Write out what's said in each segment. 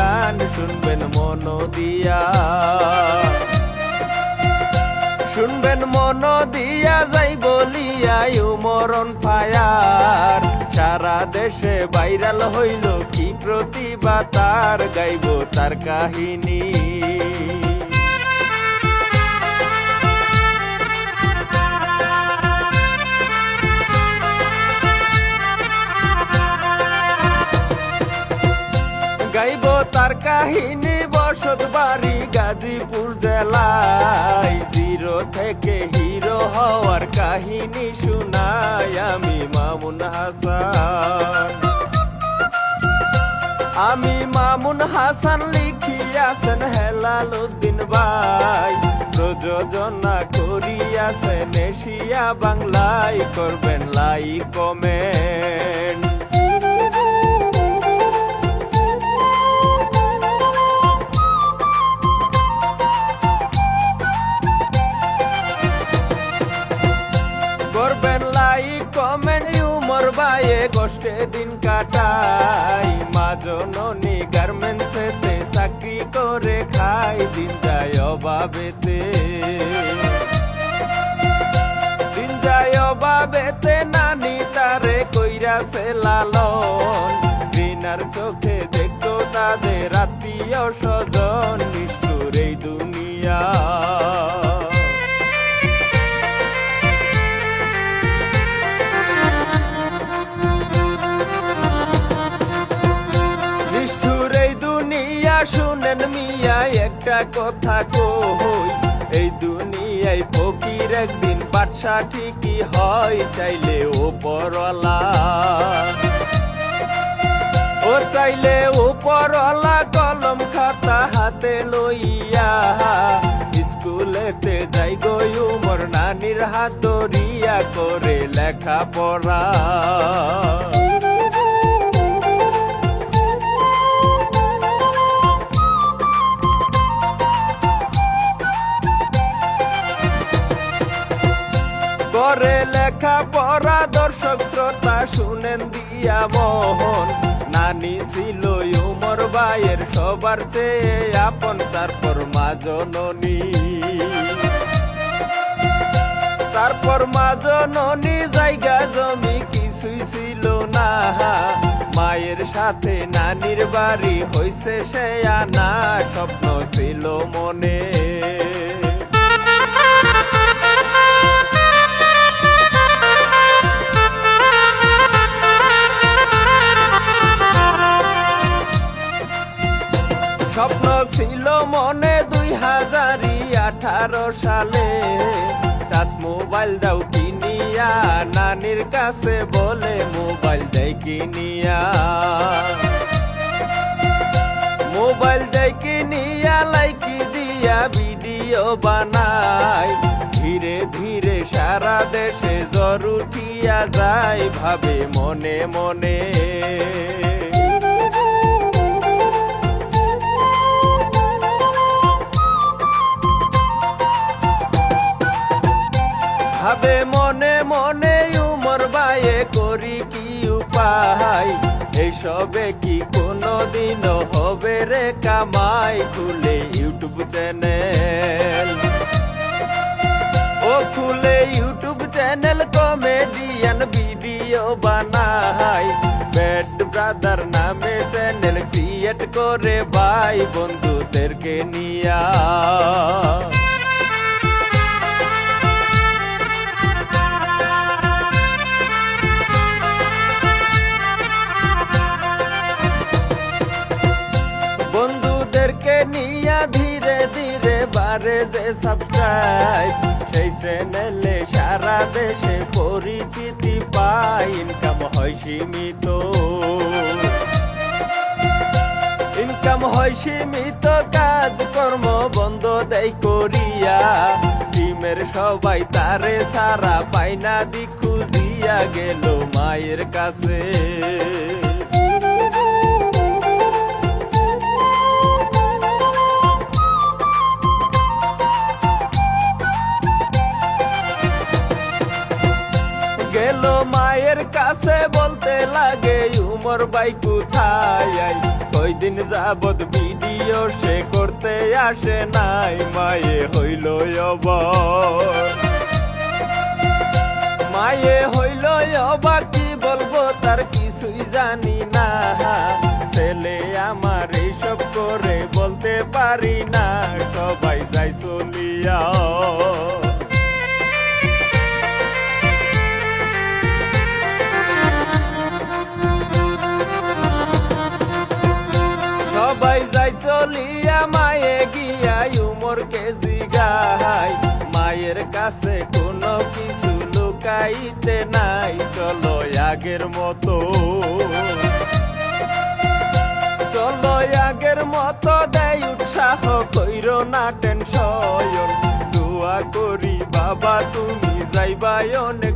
গান শুনবেন মন দিয়া। শুনবেন মন দিয়া যাই বলিয়া মরণ ফায়ার সারা দেশে ভাইরাল হইল কি প্রতিভা, তার গাইব তার কাহিনী। কাহিনী বসত বাড়ি গাজীপুর জেলায়। জিরো থেকে হিরো হওয়ার কাহিনী শুনাই আমি মামুন হাসান। আমি মামুন হাসান লিখি লিখিয়াছেন হেলাল উদ্দিন ভাই। প্রযোজনা করিয়াছেন এশিয়া বাংলায়, করবেন লাইক কমেন্ট। খাই দিন যায় অভাবেতে দিন যায় অভাবেতে নানি তারে কইরাছে লালন। বিনার চোখে দেখো তাদের রাতি অসজন নিষ্ঠুর এই দুনিয়া। শুনেন মিয়া, একটা কথা কই? এই দুনিয়ায় ফকির একদিন বাদশা ঠিকই হয়, চাইলে ও পরলা। ও চাইলে ও পরলা, কলম খাতা হাতে লইয়া। স্কুলেতে যাই গই উমর নানির হাত করে লেখা পড়া করে লেখা পড়া দর্শক শ্রোতা শুনেন দিয়া মোহন। নানি ছিল উমর ভাইয়ের সবার চেয়ে আপন, তারপর মা জননী। তারপর মা জননী জায়গা জমি কিছুই ছিল না। মায়ের সাথে নানির বাড়ি হইছে সে আনা, স্বপ্ন ছিল মনে। কাছে বলে মোবাইল দেয় কিনিয়া মোবাইল দেয় কিনিয়া লাইকি দিয়া ভিডিও বানাই ধীরে ধীরে সারা দেশে জ্বর উঠিয়া যায় ভাবে মনে মনে রে কামাই খুলে ইউটিউব চ্যানেল। ও খুলে ইউটিউব চ্যানেল কমেডিয়ান ভিডিও বানাই। ব্যাড ব্রাদার নামে চ্যানেল ক্রিয়েট করে ভাই বন্ধুদেরকে নিয়া। যে সাবস্ক্রাইব সেই চ্যানেলে সারা দেশে পরিচিতি পাই। ইনকাম হয় সীমিত। ইনকাম হয় সীমিত, কাজ কর্ম বন্ধ দেয় করিয়া। টিমের সবাই তারে সারা পাইনা দি খুঁজিয়া গেল মায়ের কাছে। গেল মায়ের কাছে বলতে লাগে, উমর বাই কোথায়? আই যাবত ভিডিও সে করতে আসে নাই, মায়ে হইল মায়ে হইল অবাক, কি বলব তার কিছুই জানি না। উমর জিগাই মায়ের কাছে কোনো কিছু লুকাইতে নাই, চলো আগের মতো। চলো আগের মতো দেয় উৎসাহ, কইর না টেনশন। দোয়া করি, বাবা, তুমি যাইবাই অনেক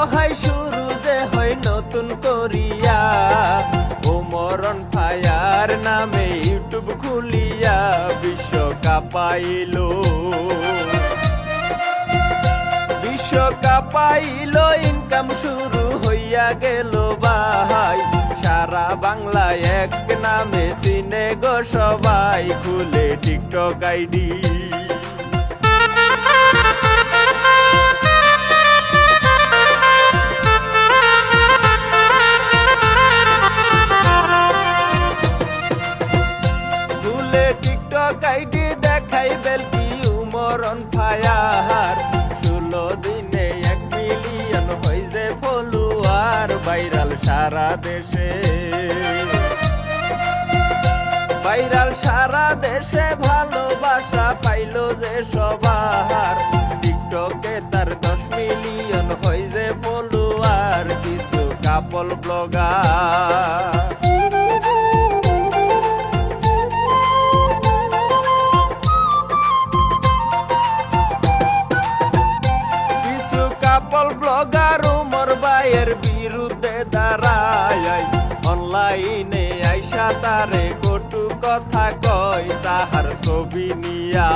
সহায় শুরু যে হয় নতুন করিয়া। ও মরণ ফায়ার নামে ইউটিউব খুলিয়া বিশ্বকাপ পাইল বিশ্বকাপ পাইল ইনকাম শুরু হইয়া গেল ভাই। সারা বাংলা এক নামে চিনে গো সবাই, খুলে টিকটক আইডি। দেশে ভাইরাল সারা দেশে ভালোবাসা পাইলো যে সবার। টিকটকে তার দশ মিলিয়ন হই যে ফলোয়ার, কিছু কাপল ব্লগার। কাপল ব্লগার। অনলাইনে আইসা তারে কটু কথা কয়, তাহার ছবি নিয়া।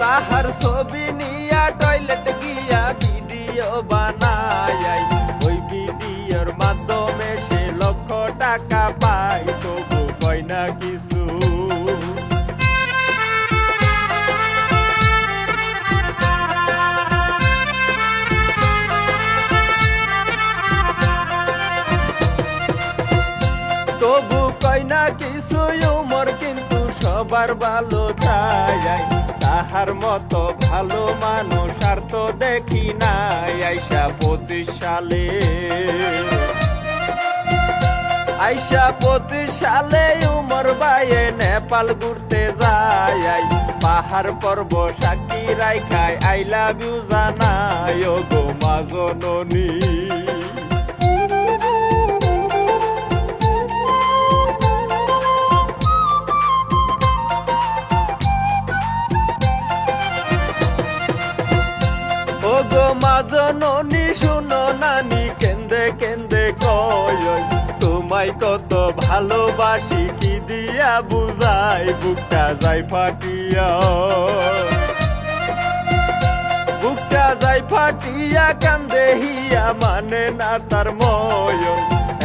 তাহার ছবি নিয়া টয়লেট গিয়া ভিডিও বানায়। তবু কই না কিছু উমর, কিন্তু সবার ভালো চাই তাহার মতো ভালো মানুষ আর তো দেখি নাই আইসা পঁচিশ সালে। আইসা পঁচিশ সালে উমর বাইয়ে নেপাল ঘুরতে যায় পাহাড় পর্ব সাক্ষী রাইখায়, আই লাভ ইউ জানায় গো মাজননী গো মাজননি শুনো নানি, কেন্দে কেন্দে কয় তোমায় কত ভালোবাসি, কি দিয়া বুঝাই, বুকটা যাই ফাটিয়া। বুকটা যাই ফাটিয়া, কান্দে হিয়া মানে না তার ময়ন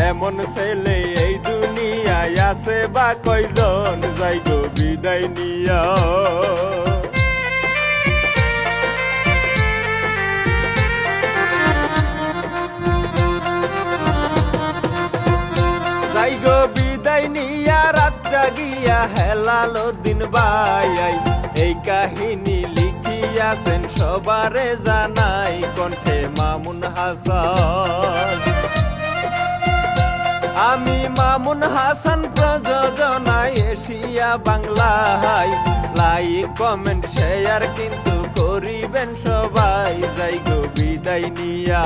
এমন ছেলে এই দুনিয়ায় আছে বা কয়জন যাই গো বিদায় নিয়া। জাগিয়া হেলালো দিন বাই এই কাহিনী লিখিয়াছেন সবারে জানাই কণ্ঠে মামুন হাসান। আমি মামুন হাসান প্রযোজনায় এশিয়া বাংলায় লাইক, কমেন্ট, শেয়ার কিন্তু করিবেন সবাই। যাই গো বিদায় নিয়া।